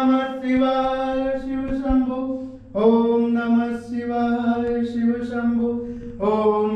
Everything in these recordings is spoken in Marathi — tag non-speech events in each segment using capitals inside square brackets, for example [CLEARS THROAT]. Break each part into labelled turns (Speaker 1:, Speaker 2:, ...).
Speaker 1: નમઃ શિવાય શિવ શંભુ ઓમ નમઃ શિવાય શિવ શંભુ ઓમ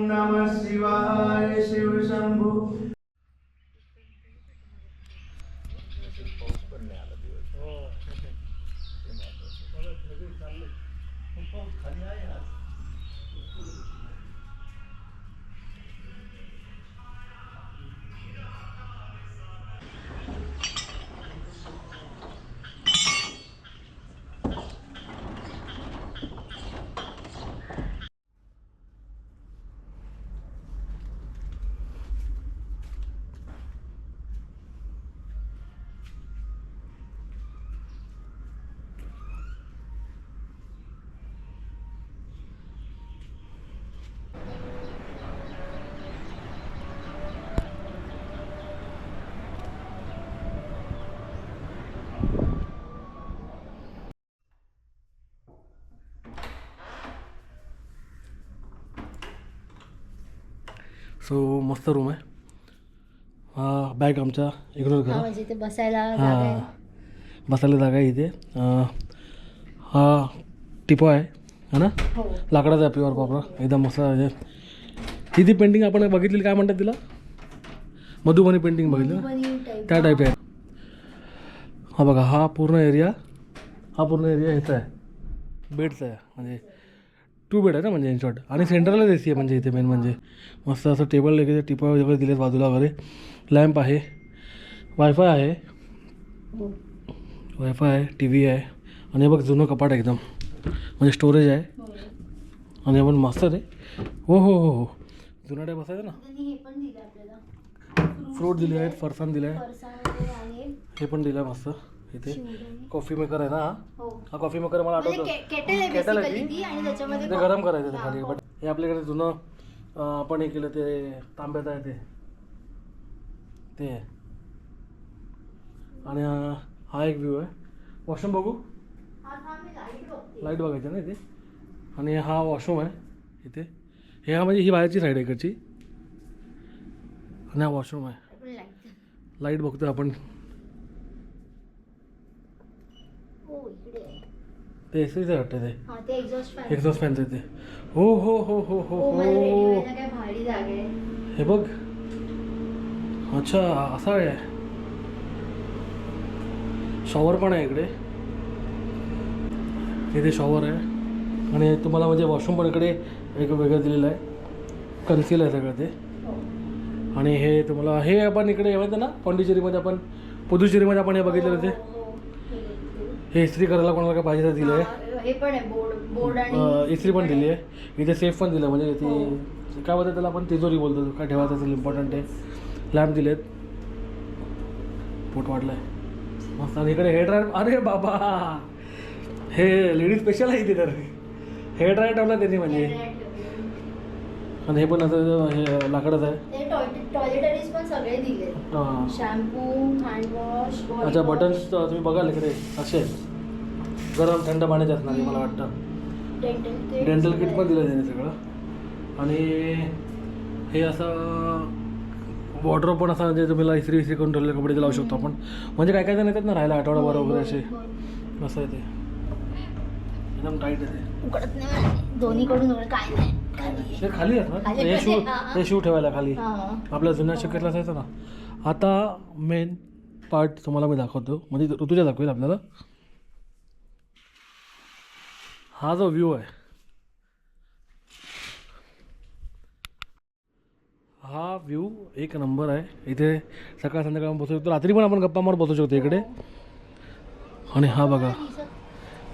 Speaker 2: सो मस्त रूम आहे. हा बॅग आमच्या इग्नोर करा.
Speaker 3: म्हणजे बसायला जागा आहे.
Speaker 2: हां बसायला जागा आहे इथे. अं, हा टिपो आहे है ना?
Speaker 3: हो.
Speaker 2: लाकडाचा आहे प्युअर प्रॉपर एकदम मस्त आहे. ही ती पेंटिंग आपण बघितली काय म्हणतात तिला? मधुबनी पेंटिंग बघितली ना?
Speaker 3: मधुबनी type.
Speaker 2: त्या टाईप आहे. हा बघा हा पूर्ण एरिया हा पूर्ण एरिया ह्याचा आहे. बेडचा आहे म्हणजे टू बेड आहे ना म्हणजे इन शॉर्ट आणि सेंटरलाच ए सी आहे म्हणजे इथे मेन म्हणजे. मस्त असं टेबल वगैरे टिपा वगैरे दिलेत बाजूला वगैरे. लॅम्प आहे. वायफाय आहे. वायफाय आहे टी व्ही आहे. आणि बघ जुनं कपाट एकदम. म्हणजे स्टोरेज आहे. आणि आपण मस्त रे हो हो हो हो. जुना टाईप असायचं ना.
Speaker 3: दिलं
Speaker 2: फ्रूट दिले आहेत फरसाण दिले आहे. हे पण दिलं आहे मस्त. इथे. कॉफी मेकर आहे ना हा?
Speaker 3: हो.
Speaker 2: हा कॉफी मेकर मला
Speaker 3: म्हणजे
Speaker 2: आठवतं
Speaker 3: केटल आहे
Speaker 2: ती?
Speaker 3: ती आणि त्याच्यामध्ये
Speaker 2: ते गरम करायचं ते
Speaker 3: हा,
Speaker 2: खाली.
Speaker 3: हो.
Speaker 2: बट हे आपल्याकडे जुनं आपण हे केलं ते तांब्याचं आहे ते. ते आणि हा- हा एक व्ह्यू आहे. वॉशरूम बघू?
Speaker 3: हा, बघते.
Speaker 2: लाइट बघायची ना इथे? आणि हा वॉशरूम आहे इथे. हे हा म्हणजे ही बाहेरची साईड आहे इकडची. आणि हा वॉशरूम आहे. लाइट बघतोय आपण
Speaker 3: हो इकडे आहे.
Speaker 2: ते एसीच आहे वाटतं ते.
Speaker 3: हा ते एक्झॉस्ट फॅन
Speaker 2: एक्झॉस्ट फॅनचं ते. हो हो हो हो हो
Speaker 3: हो मला
Speaker 2: हो.
Speaker 3: व्हायला काय भारी जागा. आहे
Speaker 2: हे बघ. अच्छा असा आहे. शॉवर पण आहे इकडे. इथे शॉवर आहे. आणि तुम्हाला म्हणजे वॉशरूम पण इकडे एक वेगळं दिलेलं आहे. कन्सील आहे सगळं ते.
Speaker 3: हो.
Speaker 2: आणि हे तुम्हाला हे आपण इकडे हे माहिती आहे ना? पॉंडिचेरीमध्ये आपण पुदुचेरीमध्ये आपण हे बघितलेलं ते.
Speaker 3: हो, हो. हे-
Speaker 2: हे इस्त्री करायला कोणाला काय पाहिजे तर दिलं आहे
Speaker 3: हा, हे पण आहे बोर्ड बोर्ड आणि
Speaker 2: अं, इस्त्री पण दिली आहे इथे सेफ पण दिलं म्हणजे ती काय बोलतात त्याला आपण तिजोरी बोलतो काय ठेवायचं असेल इम्पॉर्टंट आहे. लॅम्प दिलेत. पोट वाढलाय. मस्त. आणि इकडे हेअर ड्रायर अरे बाबा! हे लेडीज स्पेशल आहे इथे तर. हेअर ड्रायर ठेवला त्यांनी म्हणजे आणि हे पण असं हे लाकडाचं आहे.
Speaker 3: ते टॉयलेटरीज पण सगळे दिले.
Speaker 2: हां.
Speaker 3: शॅम्पू हँड वॉश
Speaker 2: अच्छा बटन्स तुम्ही बघाल इकडे असे. आहेत. गरम थंड पाण्याचे असणार मला वाटतं.
Speaker 3: डेंटल किट
Speaker 2: पण दिलं त्याने सगळं. आणि हे असं वॉर्डरोब पण असं म्हणजे तुम्हाला इस्त्री इस्त्री करून ठेवलेले कपडे लावू शकतो आपण. म्हणजे काय काय जण येतात ना राहायला आठवडाभर वगैरे असे. असं आहे ते. एकदम टाईट आहे
Speaker 3: दोन्हीकडून काय नाही.
Speaker 2: ते खाली आहेत ना?
Speaker 3: खाली
Speaker 2: हे
Speaker 3: खाली,
Speaker 2: शू
Speaker 3: हा, हा.
Speaker 2: हे शू ठेवायला खाली.
Speaker 3: हा.
Speaker 2: आपल्या जुन्या शक्यतला असायचं ना. आता मेन पार्ट तुम्हाला मी दाखवतो. म्हणजे ऋतुजा दाखवेल आपल्याला. हा जो व्ह्यू आहे. हा व्ह्यू एक नंबर आहे. इथे सकाळ संध्याकाळ आपण बसू शकतो. रात्री पण आपण गप्पा मार बसू शकतो इकडे. आणि हा बघा.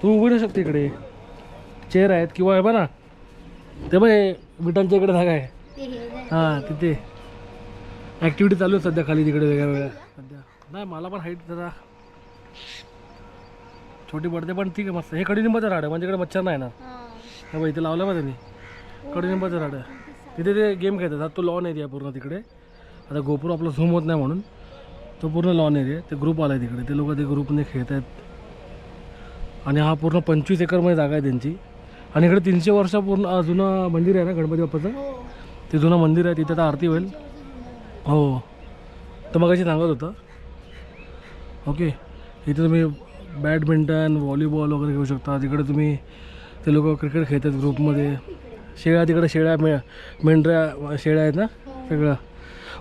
Speaker 2: तू उभी राहू शकते इकडे. चेअर आहेत किंवा हे बघा ना. ते बघ हे विटांच्या इकडे जागा आहे.
Speaker 3: हे.
Speaker 2: हां तिथे. ॲक्टिव्हिटी चालू आहे सध्या खाली तिकडे वेगळ्या वेगळ्या. सध्या. नाही मला पण हाईट जरा छोटी पडते पण ठीक आहे मस्त. हे कडुलिंबाचं झाड आहे म्हणजे इकडे मच्छर नाही येणार
Speaker 3: हा.
Speaker 2: हे बघ इथे लावलं बघ त्यांनी. कडुलिंबाचं झाड आहे. तिथे ते गेम खेळतात. आता तो लॉन एरिया पूर्ण तिकडे. आता गोपुर आपलं झूम होत नाही म्हणून. तो पूर्ण लॉन एरिया ते ग्रुप आला आहे तिकडे. ते लोक ते ग्रुपने खेळत आहेत आणि हा पूर्ण पंचवीस एकरमध्ये जागा आहे त्यांची. आणि इकडे तीनशे वर्ष पूर्ण अं, जुनं मंदिर आहे ना गणपती बाप्पाचं?
Speaker 3: हो.
Speaker 2: ते जुनं मंदिर आहे तिथे आता आरती होईल. हो. तर मग सांगत होतं. ओके. इथे तुम्ही बॅडमिंटन व्हॉलीबॉल वगैरे घेऊ शकता. तिकडे तुम्ही ते लोक क्रिकेट खेळतात ग्रुपमध्ये. शेळ्या तिकडे शेळ्या मे मेंढऱ्या शेळ्या आहेत ना? सगळं.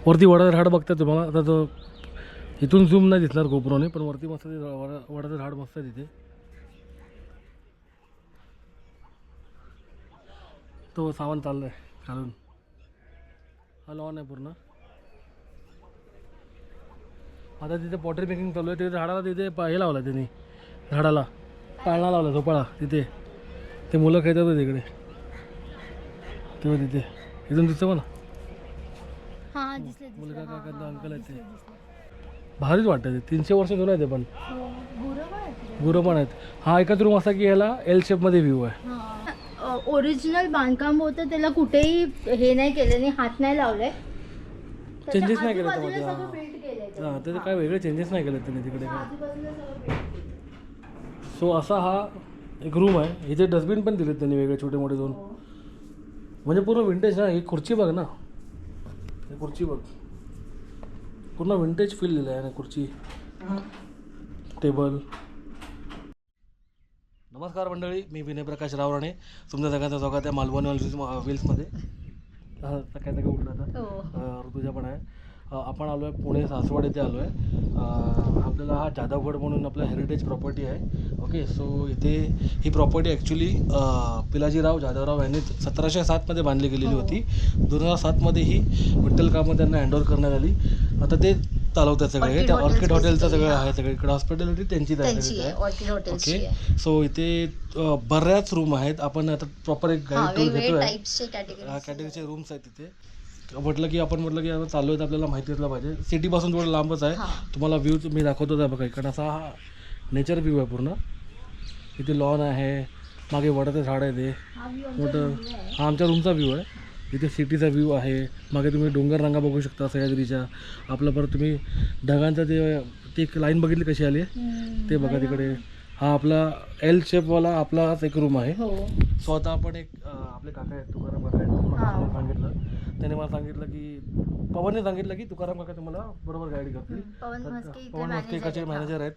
Speaker 2: वरती वडाचं झाड बघतात तुम्हाला. आता तो इथून झूम नाही दिसणार गोप्रोने पण वरती मस्त वडा वडाचं झाड मस्त आहे तिथे. तो सामान चाललाय खालून हा लॉन आहे पूर्ण. आता तिथे पॉटरी मेकिंग चालू आहे. तिथे झाडाला तिथे हे लावलं त्यांनी. झाडाला. पाळणा लावला झोपाळा तिथे. ते मुलं खेळतात बघ तिकडे. तेव्हा तिथे. इथून दिसतं
Speaker 3: हा दिसले
Speaker 2: मुलगा
Speaker 3: दिसले.
Speaker 2: काय करतो
Speaker 3: हा,
Speaker 2: अंकल आहे ते. भारीच वाटतं ते. तीनशे वर्ष जुनं आहे ते पण.
Speaker 3: हो, गुरं पण आहेत
Speaker 2: हा एकच रूम असा की याला एल शेपमध्ये व्ह्यू आहे.
Speaker 3: ओरिजिनल बांधकाम होतं त्याला कुठेही हे नाही केलं नाही हात नाही लावले.
Speaker 2: Changes नाही केले त्यामध्ये, हा. हां त्याचे काय वेगळे चेंजेस नाही केले त्यांनी तिकडे. काय सो असा हा एक रूम आहे. इथे डस्टबिन पण दिलेत त्यांनी वेगळे छोटे मोठे दोन. म्हणजे पूर्ण विंटेज ना ही खुर्ची बघ ना. ही खुर्ची बघ. पूर्ण विंटेज फील दिलं आहे ना खुर्ची टेबल नमस्कार मंडळी मी विनय प्रकाश रावराणे. तुमच्या सगळ्यांचा स्वागत आहे मालवणी व्हिल्स व्हिल्समध्ये हा, सकाळी सकाळी उठला आता.
Speaker 3: हो.
Speaker 2: ऋतुजा पण आहे. आपण आलो आहे पुणे सासवड येथे आलो आहे आपल्याला हा जाधवगड म्हणून आपलं हेरिटेज प्रॉपर्टी आहे. ओके सो इथे ही प्रॉपर्टी ॲक्च्युली पिलाजीराव जाधवराव यांनी सतराशे सातमध्ये बांधली गेलेली होती. दोन हजार सातमध्ये ही विठ्ठल कामं त्यांना हँडओव्हर करण्यात आली. आता ते चालवतात सगळे. त्या ऑर्किड हॉटेलचं सगळं. आहे सगळं. इकडे हॉस्पिटॅलिटी त्यांचीच आहे
Speaker 3: त्यांची
Speaker 2: सगळी
Speaker 3: आहे.
Speaker 2: काय.
Speaker 3: ऑर्किड हॉटेलची
Speaker 2: ओके
Speaker 3: आहे.
Speaker 2: सो इथे अ, बऱ्याच रूम आहेत. आपण आता प्रॉपर एक
Speaker 3: हा
Speaker 2: गाईड टूर घेतोय.
Speaker 3: टाईप्सचे कॅटेगरी
Speaker 2: कॅटेगरीचे रूम्स आहेत तिथे. म्हटलं की आपण म्हटलं की आता चालू आहेत आपल्याला माहिती असलं पाहिजे. सिटीपासून थोडं लांबच आहे. तुम्हाला व्ह्यू मी दाखवतो आहे बघा इकडं. असा हा नेचर व्ह्यू आहे पूर्ण. इथे लॉन आहे. मागे वडाचं झाड आहे ते. मोठं. हा आमच्या रूमचा व्ह्यू आहे. इथे सिटीचा व्ह्यू आहे मागे तुम्ही डोंगर रांगा बघू शकता सह्याद्रीच्या. आपलं परत तुम्ही ढगांचं ते ती एक लाईन बघितली कशी आली? आहे ते बघा तिकडे. हा आपला एल शेपवाला आपलाच एक रूम आहे.
Speaker 3: हो.
Speaker 2: सो आता आपण एक आपले काका आहेत तुकाराम काका आहेत सांगितलं. त्याने मला सांगितलं की पवनने सांगितलं की तुकाराम काका तुम्हाला बरोबर गाईड करतील
Speaker 3: पवन म्हस्के इथे
Speaker 2: पवन
Speaker 3: manager
Speaker 2: मस्केकाचे
Speaker 3: आहेत, हा.
Speaker 2: मॅनेजर आहेत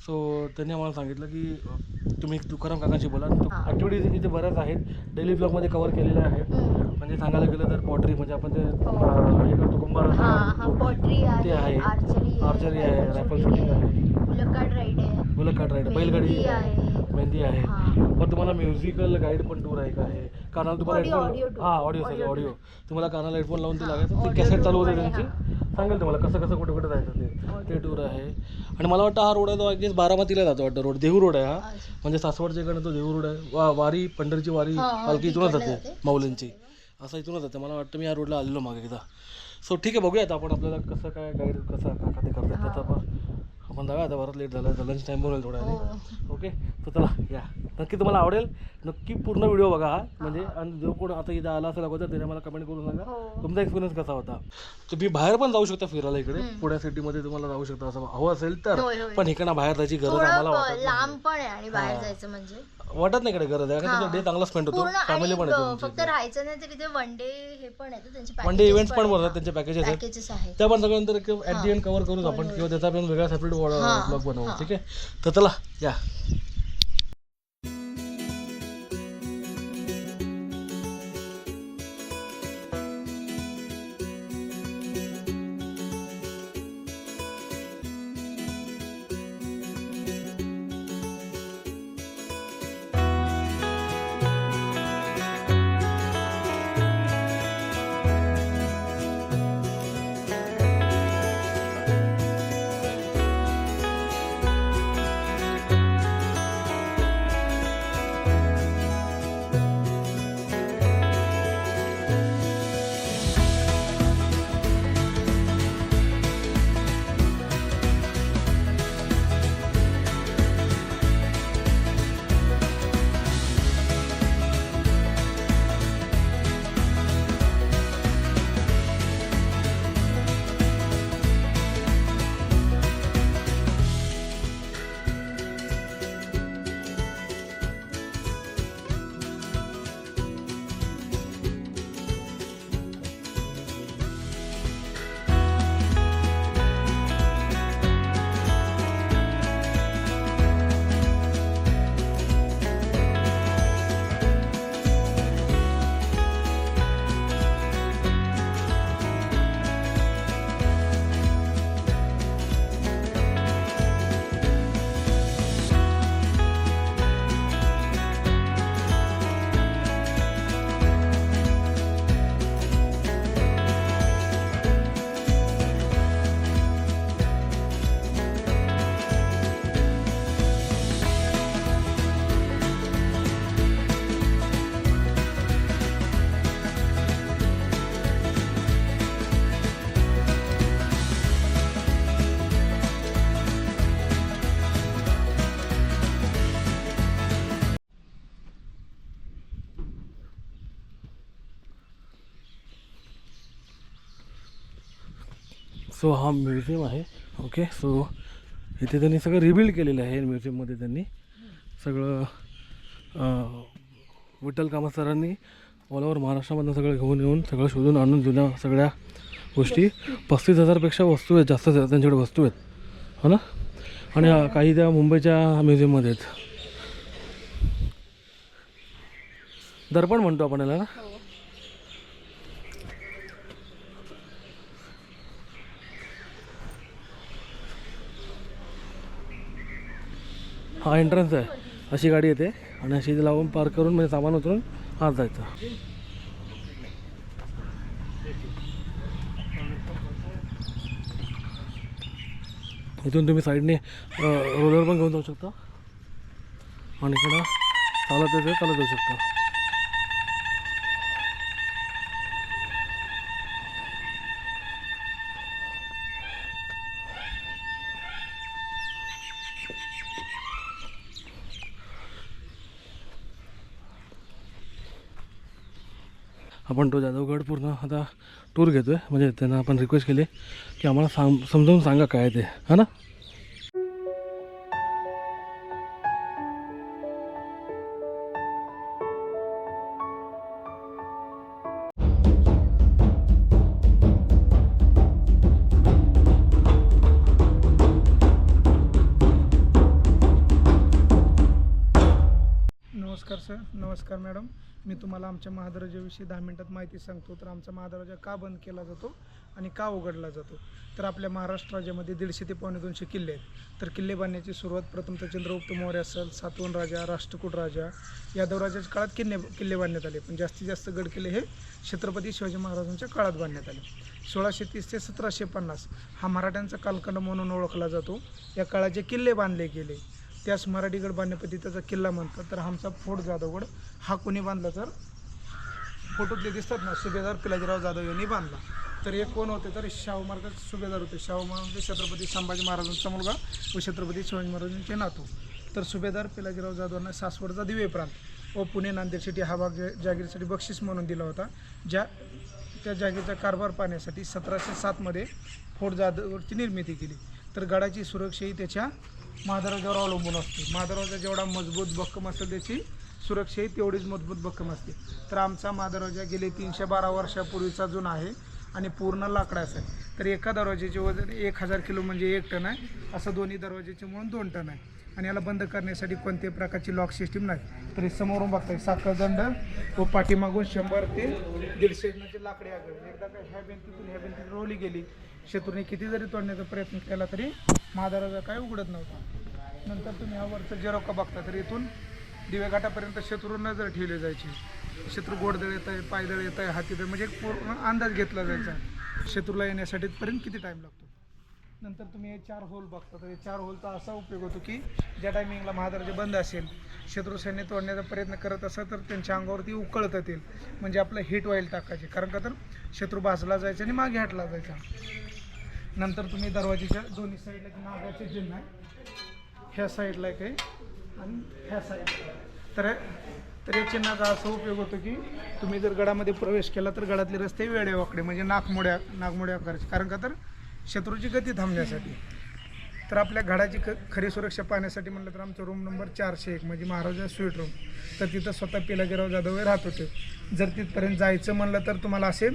Speaker 2: सो त्यांनी आम्हाला सांगितलं की तुम्ही तुकाराम काकांशी बोला
Speaker 3: हा.
Speaker 2: ॲक्टिव्हिटीज इथे बऱ्याच आहेत डेली ब्लॉगमध्ये कवर केलेल्या आहेत
Speaker 3: हम्म.
Speaker 2: म्हणजे सांगायला गेलं तर पॉटरी म्हणजे आपण ते
Speaker 3: हो.
Speaker 2: अं, हे करतो कुंभार
Speaker 3: हा हा पॉटरी
Speaker 2: ते आहे
Speaker 3: आर्चरी
Speaker 2: आर्चरी आहे रायफल शूटिंग आहे
Speaker 3: बुलकाट राईड आहे
Speaker 2: बुलक काट राईड बैलगाडी
Speaker 3: मेहंदी आहे.
Speaker 2: मेहंदी आहे
Speaker 3: हा.
Speaker 2: पण तुम्हाला म्युझिकल गाईड पण टूर आहे का आहे कानाला तुम्हाला हेडफोन. हां ऑडिओ
Speaker 3: Audio
Speaker 2: ऑडिओ तुम्हाला कानाला हेडफोन लावून ते लागायचं. ती कॅसेट चालू होते त्यांची. सांगेल तुम्हाला कसं कसं कुठे कुठे जायचं ते. ते टूर आहे. आणि मला वाटतं हा रोड आहे तो अगदीच बारामतीला जातो वाटतं रोड देहू रोड आहे हा. म्हणजे सासवडच्या इकडे तो देहू रोड आहे. वा वारी पंढरीची वारी पालखी इथूनच जाते. माऊलींची. असं इथूनच जाते. मला वाटतं मी या रोडला आलेलो मागे एकदा. सो ठीक आहे बघूया आता आपण आपल्याला कसं काय गाईड कसं काका ते करतात. त्याचा आपण जाऊया आता बरंच लेट झालं लंच टाईम होईल थोडा
Speaker 3: हो.
Speaker 2: ओके तर चला या नक्की तुम्हाला आवडेल नक्की पूर्ण व्हिडिओ बघा हा म्हणजे आणि जो कोण आता इथं आला असेल अगोदर त्याने मला कमेंट करून सांगा
Speaker 3: हो.
Speaker 2: तुमचा एक्सपिरियन्स कसा होता तुम्ही बाहेर पण जाऊ शकता फिरायला इकडे. पुण्या सिटीमध्ये तुम्हाला जाऊ शकता असं हवं असेल तर. पण इकडनं बाहेर जायची गरज आम्हाला वाटत
Speaker 3: लांब
Speaker 2: नाही.
Speaker 3: पण आहे आणि बाहेर
Speaker 2: हा.
Speaker 3: जायचं म्हणजे
Speaker 2: वाटत नाही इकडे गरज आहे कारण
Speaker 3: हा.
Speaker 2: तुमचा डे चांगला स्पेंड होतो फॅमिली पण
Speaker 3: फक्त राहायचं नाही तर इथे वन डे हे पण आहे त्यांचे
Speaker 2: वन डे इव्हेंट्स पण त्यांचे पॅकेजेस आहेत त्या पण सगळ्यानंतर ॲट दी
Speaker 3: हा.
Speaker 2: एंड कव्हर करूच आपण
Speaker 3: होय,
Speaker 2: किंवा त्याचा पण वेगळा सेपरेट
Speaker 3: हा.
Speaker 2: ब्लॉग बनवू
Speaker 3: हा.
Speaker 2: ठीक आहे तर चला या सो हा म्युझियम आहे ओके सो इथे त्यांनी सगळं रिबिल्ड केलेलं आहे म्युझियममध्ये त्यांनी. सगळं विठ्ठल कामत सरांनी ऑल ओव्हर महाराष्ट्रामधनं सगळं घेऊन येऊन सगळं शोधून आणून जुन्या सगळ्या गोष्टी. पस्तीस हजारपेक्षा वस्तू आहेत जास्त त्यांच्याकडे वस्तू आहेत. हो ना? आणि काही त्या मुंबईच्या म्युझियममध्ये आहेत. दर्पण म्हणतो आपण याला ना? हा एंट्रन्स आहे. अशी गाडी येते. आणि अशी इथे लावून पार्क करून म्हणजे सामान उतरून आत जायचं. इथून तुम्ही साईडने रोलर पण घेऊन जाऊ शकता. आणि इकडं चालत येते चालत जाऊ शकता. आपण तो जाधवगड पूर्ण आता टूर घेतो आहे म्हणजे त्यांना आपण रिक्वेस्ट केली की आम्हाला सांग समजावून सांगा काय ते. हा ना?
Speaker 4: आमच्या महादरवाज्याविषयी दहा मिनिटात माहिती सांगतो. तर आमचा महादरवाजा का बंद केला जातो आणि का उघडला जातो? तर आपल्या महाराष्ट्र राज्यामध्ये दीडशे ते पावणे दोनशे किल्ले आहेत. तर किल्ले बांधण्याची सुरुवात प्रथमतः चंद्रगुप्त मौर्य असेल सातवण राजा राष्ट्रकूट राजा यादव राजाच्या काळात किल्ले किल्ले बांधण्यात आले. पण जास्तीत जास्त गड किल्ले हे छत्रपती शिवाजी महाराजांच्या काळात बांधण्यात आले. सोळाशे तीस ते सतराशे पन्नास हा मराठ्यांचा कालखंड म्हणून ओळखला जातो. या काळात जे किल्ले बांधले गेले त्यास मराठीगड बांधण्यापती त्याचा किल्ला म्हणतात. तर आमचा फोर्ट जाधवगड हा कोणी बांधला तर? फोटोतले दिसतात ना सुभेदार पिलाजीराव जाधव यांनी बांधला. तर हे कोण होते तर शाहू महाराज सुभेदार होते. शाहू महाराज छत्रपती संभाजी महाराजांचा मुलगा व छत्रपती शिवाजी महाराजांचे नातू. तर सुभेदार पिलाजीराव जाधवांना सासवडचा दिवे प्रांत व पुणे नांदेड सिटी हा भाग जागीरसाठी बक्षीस म्हणून दिला होता. ज्या त्या जागेचा कारभार पाहण्यासाठी सतराशे सातमध्ये फोर्ट जाधवची निर्मिती केली. तर गडाची सुरक्षा ही त्याच्या महादराजावर अवलंबून असते. महादराजा जेवढा मजबूत भक्कम असेल त्याची सुरक्षा ही तेवढीच मजबूत भक्कम असते. तर आमचा महादरवाजा गेले तीनशे बारा वर्षापूर्वीचा जुना आहे आणि पूर्ण लाकडाचा आहे. तर एका दरवाजाचे वजन एक हजार किलो म्हणजे एक टन आहे. असं दोन्ही दरवाजाचे म्हणून दोन टन आहे. आणि याला बंद करण्यासाठी कोणत्याही प्रकारची लॉक सिस्टीम नाही. तर हे समोरून बघताय साखळदंड व पाठीमागून शंभर ते दीडशे टनाचे लाकडे आगळे. एकदा काय ह्या भिंतीतून ह्या भिंतीत रोवली गेली शत्रूने किती जरी तोडण्याचा प्रयत्न केला तरी महादरवाजा काय उघडत नव्हता. नंतर तुम्ही हा वरचा जेरोका बघता तर इथून दिवेघाटापर्यंत शत्रू नजर ठेवली जायची. शत्रू गोडदळ येत आहे पायदळ येत आहे हातीदळ म्हणजे एक पूर्ण अंदाज घेतला जायचा. शत्रूला येण्यासाठी पर्यंत किती टाईम लागतो? नंतर तुम्ही हे चार होल बघता. तर हे चार होलचा असा उपयोग होतो की ज्या टायमिंगला महादरवाजे बंद असेल शत्रू सैन्य तोडण्याचा प्रयत्न करत असेल तर त्यांच्या अंगावरती उकळत येतील. म्हणजे आपलं हिट ऑइल टाकायचे. कारण का तर शत्रू भाजला जायचा आणि मागे हटला जायचा. नंतर तुम्ही दरवाजेच्या दोन्ही साईडला एक नागाचे चिन्ह आहे. ह्या साईडला एक आहे. आणि ह्या तर तर या चिन्हाचा असा उपयोग होतो की तुम्ही जर गडामध्ये प्रवेश केला तर गडातले रस्ते वेडे वाकडे म्हणजे नागमोड्या नागमोड्या करायचे कारण का तर शत्रूची गती थांबण्यासाठी. तर आपल्या गडाची ख खरी सुरक्षा पाहण्यासाठी म्हटलं तर आमचा रूम नंबर चारशे एक म्हणजे महाराजा स्वीट रूम तर तिथं स्वतः पिलाजीराव जाधव हे राहत होते. जर तिथपर्यंत जायचं म्हणलं तर तुम्हाला असे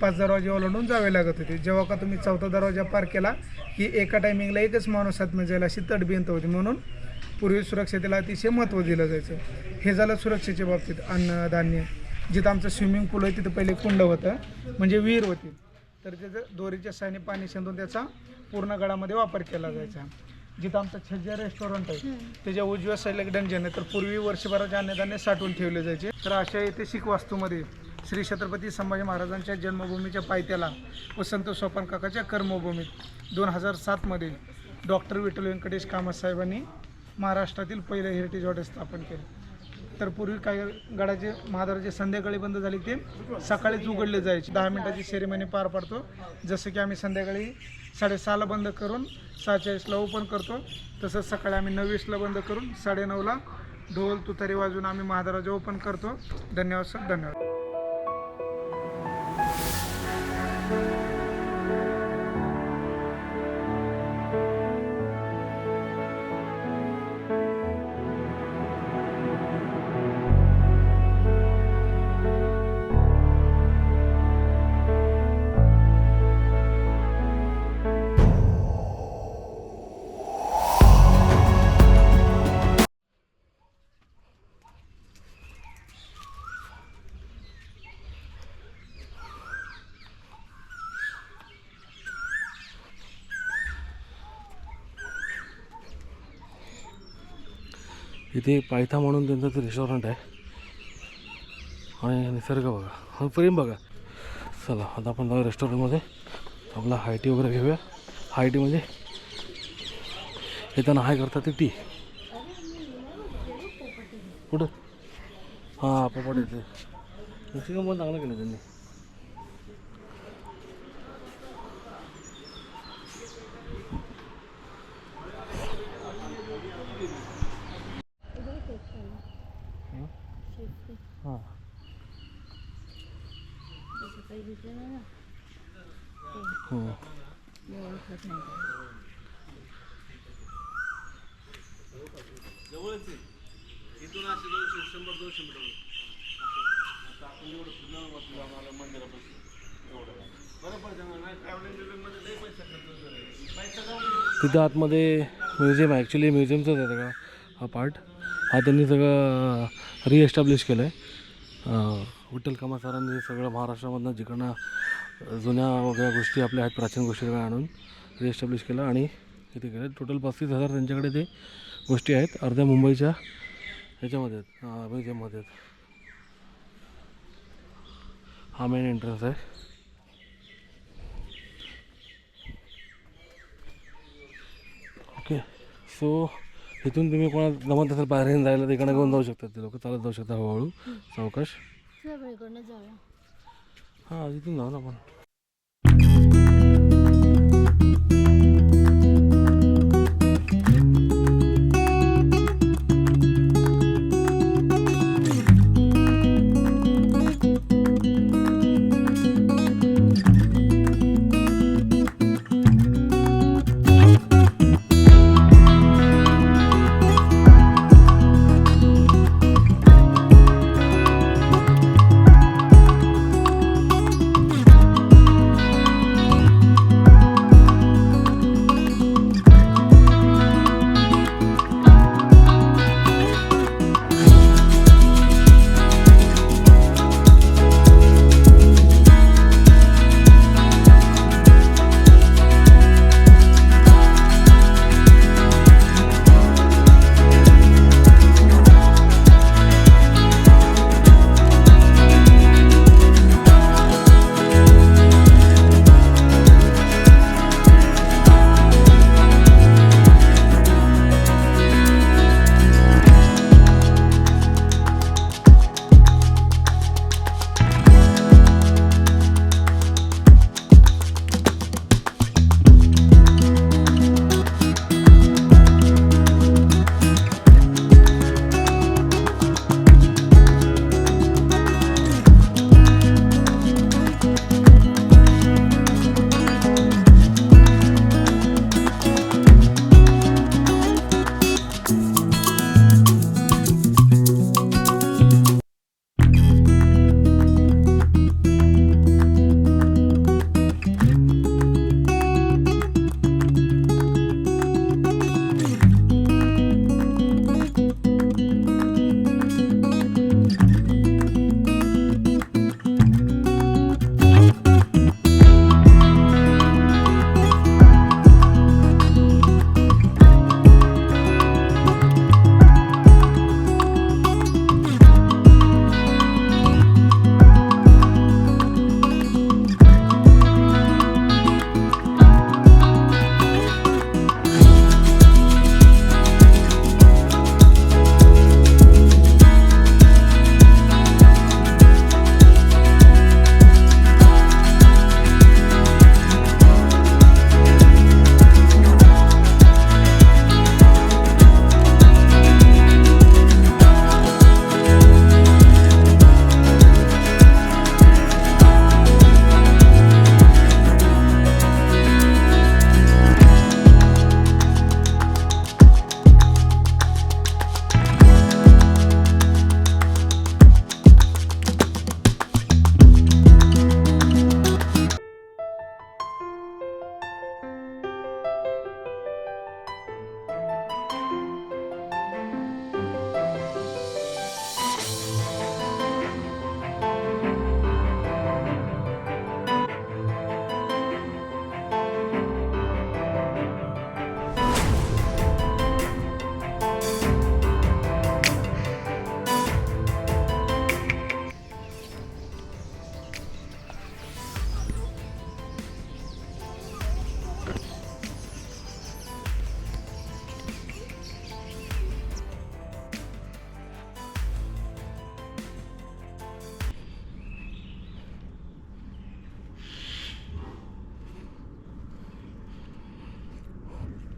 Speaker 4: पाच दरवाजे ओलांडून जावे लागत होते. जेव्हा का तुम्ही चौथा दरवाजा पार केला की एका टायमिंगला एकच माणूस आतमध्ये जाईल अशी तडबिंत होती. म्हणून पूर्वी सुरक्षतेला अतिशय महत्त्व दिलं जायचं. हे झालं सुरक्षेच्या बाबतीत अन्न धान्य. जिथं आमचं स्विमिंग पूल आहे तिथं पहिले कुंड होतं म्हणजे विहीर होती. तर त्याचं दोरीच्या साने पाणी शेंदून त्याचा पूर्ण गडामध्ये वापर केला जायचा. जिथं आमचं छज्जा रेस्टॉरंट आहे त्याच्या उजव्या साईडला डंजन आहे. तर पूर्वी वर्षभराचे अन्नधान्य साठवून ठेवले जायचे. तर अशा ऐतिहासिक वास्तूमध्ये श्री छत्रपती संभाजी महाराजांच्या जन्मभूमीच्या पायथ्याला व संत सोपान काकाच्या कर्मभूमीत दोन हजार सातमध्ये डॉक्टर विठ्ठल व्यंकटेश कामत साहेबांनी महाराष्ट्रातील पहिलं हेरिटेज हॉटेल स्थापन केलं. तर पूर्वी काही गडाचे महादाराचे संध्याकाळी बंद झाले ते सकाळीच उघडले जायचे. दहा मिनिटाची सेरेमनी पार पाडतो. जसं की आम्ही संध्याकाळी साडेसहाला बंद करून सहाचाळीसला ओपन करतो तसंच सकाळी आम्ही नववीसला बंद करून साडेनऊला ढोल तुतारी वाजून आम्ही महादाराचे ओपन करतो. धन्यवाद सर. धन्यवाद.
Speaker 2: इथे पायथा म्हणून त्यांचं ते रेस्टॉरंट आहे. आणि निसर्ग बघा. हा प्रेम बघा. चला आता आपण जाऊ रेस्टॉरंटमध्ये आपला हाय टी वगैरे घेऊया. हायटी म्हणजे येताना हाय करतात ते टी कुठं? हां पोपट येते मेक्सिकन पण चांगलं केलं त्यांनी हां हम्म. तिथं आतमध्ये म्युझियम आहे. ॲक्च्युली म्युझियमचंच आहे सगळं हा पार्ट हा त्यांनी सगळं रिएस्टॅब्लिश केलं आहे विठ्ठल कामा सरांनी सगळं महाराष्ट्रामधनं जिकडनं जुन्या वगैरे गोष्टी आपल्या आहेत प्राचीन गोष्टी आणून रिएस्टॅब्लिश केलं आणि इथे केलं. टोटल पस्तीस हजार त्यांच्याकडे ते गोष्टी आहेत अर्ध्या मुंबईच्या ह्याच्यामध्ये आहेत. म्युझियममध्ये आहेत. हा मेन एंट्रन्स आहे. ओके सो इथून तुम्ही कोणाला जमत असेल बाहेर जायला तिकडे घेऊन जाऊ शकतात ते लोक. चालत जाऊ शकता हळूहळू. सावकाश
Speaker 3: चला बरं, इकडनं जाऊया
Speaker 2: हां इथून जाऊ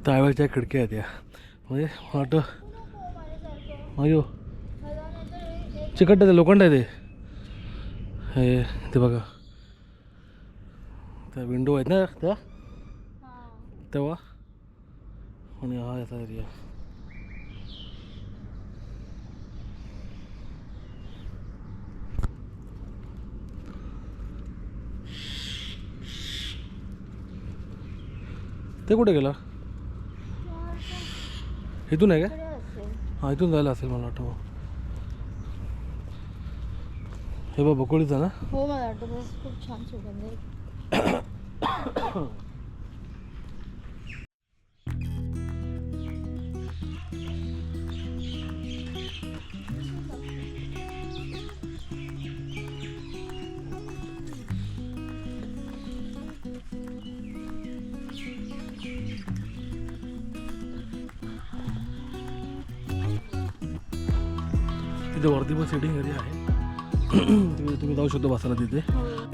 Speaker 2: त्यावेळेच्या खिडक्या आहेत या म्हणजे वाटतं अयो चिकट आहे ते लोखंड आहे ते हे ते बघा त्या विंडो आहेत ना त्या तेव्हा आणि हा याचा एरिया ते कुठे गेला इथून आहे का हां इथून जायला असेल मला वाटतं. हे बघ बकोळीचा ना
Speaker 3: हो मला वाटतं खूप छान सुगंध आहे
Speaker 2: सिटिंग एरिया आहे. [CLEARS THROAT] तिथे तुम्ही जाऊ शकता बसायला तिथे.
Speaker 3: हो.